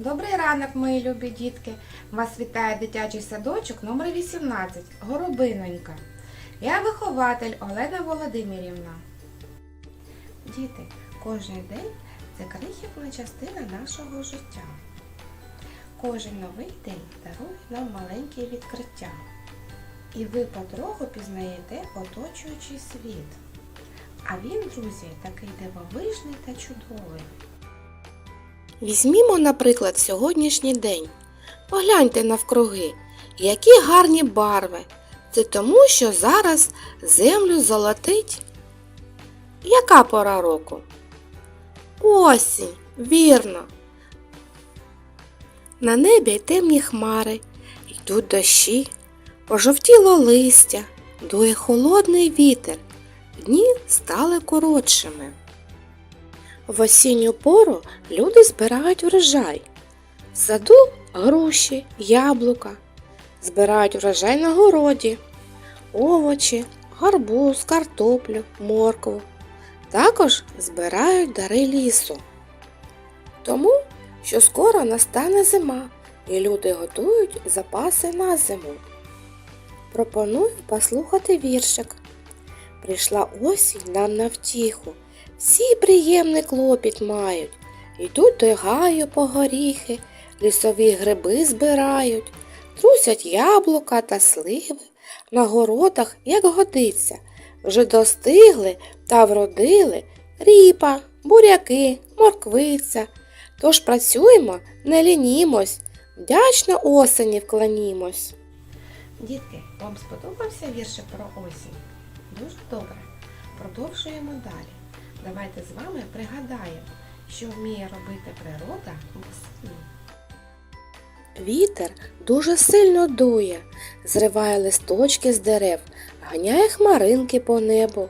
Добрий ранок, мої любі дітки! Вас вітає дитячий садочок номер 18 Горобинонька. Я вихователь Олена Володимирівна. Діти, кожен день це крихітна частина нашого життя. Кожен новий день дарує нам маленькі відкриття. І ви потроху пізнаєте оточуючий світ. А він, друзі, такий дивовижний та чудовий. Візьмімо, наприклад, сьогоднішній день. Погляньте навкруги, які гарні барви. Це тому, що зараз землю золотить. Яка пора року? Осінь, вірно. На небі темні хмари, йдуть дощі, пожовтіло листя, дує холодний вітер, дні стали коротшими. В осінню пору люди збирають врожай. В саду груші, яблука, збирають врожай на городі, овочі, гарбуз, картоплю, моркву. Також збирають дари лісу. Тому, що скоро настане зима, і люди готують запаси на зиму. Пропоную послухати віршик. Прийшла осінь нам на втіху. Всі приємний клопіт мають. Йдуть до гаю по горіхи, лісові гриби збирають, трусять яблука та сливи, на городах, як годиться, вже достигли та вродили ріпа, буряки, морквиця. Тож працюємо, не лінімось, вдячно осені вклонімось. Дітки, вам сподобався віршик про осінь? Дуже добре. Продовжуємо далі. Давайте з вами пригадаємо, що вміє робити природа восени. Вітер дуже сильно дує, зриває листочки з дерев, ганяє хмаринки по небу.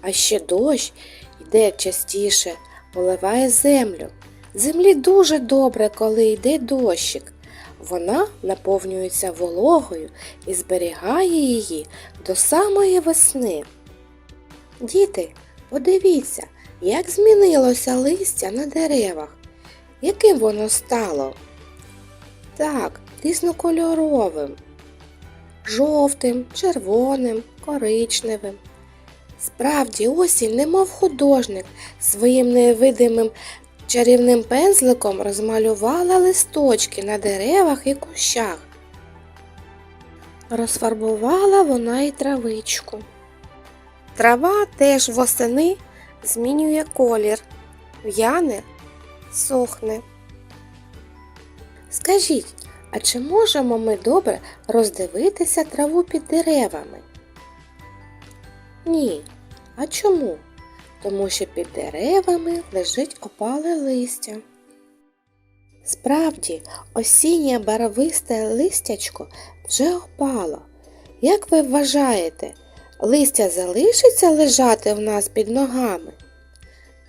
А ще дощ йде частіше, поливає землю. Землі дуже добре, коли йде дощик. Вона наповнюється вологою і зберігає її до самої весни. Діти, подивіться, як змінилося листя на деревах. Яким воно стало? Так, різнокольоровим. Жовтим, червоним, коричневим. Справді осінь, немов художник, своїм невидимим чарівним пензликом розмалювала листочки на деревах і кущах. Розфарбувала вона і травичку. Трава теж восени змінює колір, в'яне, сохне. Скажіть, а чи можемо ми добре роздивитися траву під деревами? Ні. А чому? Тому що під деревами лежить опале листя. Справді, осіннє барвисте листячко вже опало. Як ви вважаєте, листя залишиться лежати в нас під ногами?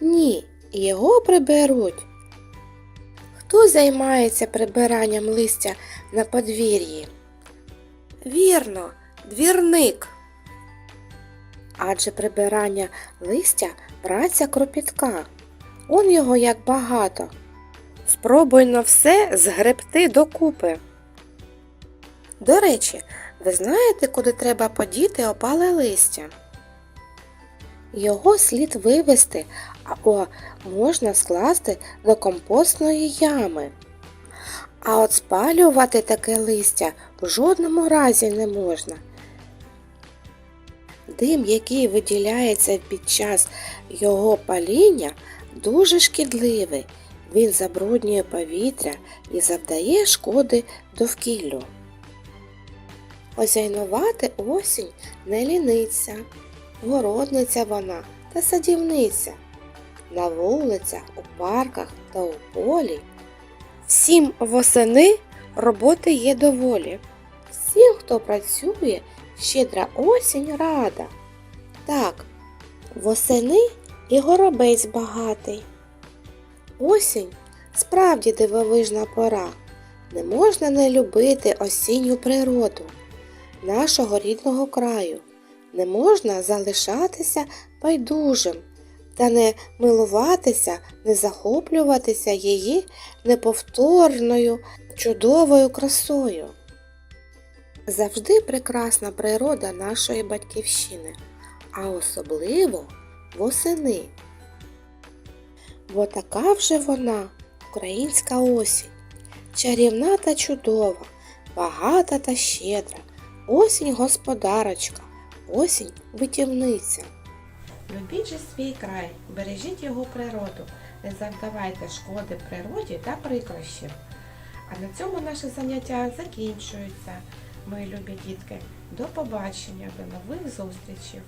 Ні, його приберуть. Хто займається прибиранням листя на подвір'ї? Вірно, двірник. Адже прибирання листя праця кропітка. Он його як багато. Спробуй на все згребти докупи. До речі, ви знаєте, куди треба подіти опале листя? Його слід вивести або можна скласти до компостної ями. А от спалювати таке листя в жодному разі не можна. Дим, який виділяється під час його паління, дуже шкідливий. Він забруднює повітря і завдає шкоди довкіллю. Озяйнувати осінь не ліниться, городниця вона та садівниця. На вулицях, у парках та у полі. Всім восени роботи є доволі. Всім, хто працює, щедра осінь рада. Так, восени і горобець багатий. Осінь справді дивовижна пора. Не можна не любити осінню природу нашого рідного краю. Не можна залишатися байдужим та не милуватися, не захоплюватися її неповторною, чудовою красою. Завжди прекрасна природа нашої батьківщини, а особливо восени. Бо така вже вона, українська осінь, чарівна та чудова, багата та щедра, осінь господарочка, осінь витівниця. Любіть же свій край, бережіть його природу, не завдавайте шкоди природі та прикрощів. А на цьому наше заняття закінчується. Мої любі дітки, до побачення, до нових зустрічей!